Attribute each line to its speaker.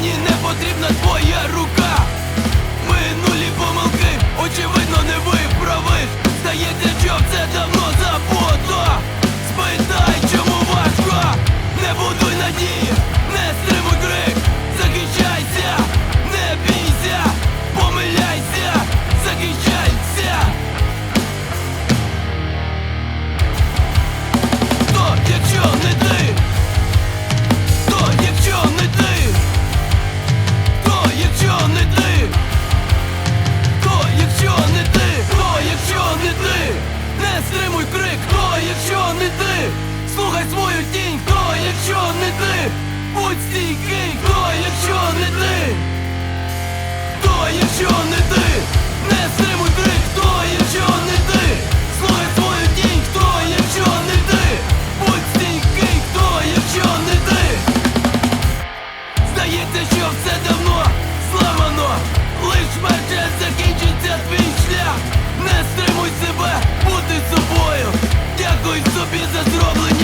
Speaker 1: мені не потрібна твоя рука. Стійкий, то, якщо не ти, то, якщо не ти, не стримуй крик, то, якщо не ти, слухай свою тінь, то, якщо не ти, будь стійкий, то, якщо не ти. Здається, що все давно зламано. Лиш мерче закінчиться твій шлях. Не стримуй себе. Бути собою. Дякуй собі за зроблені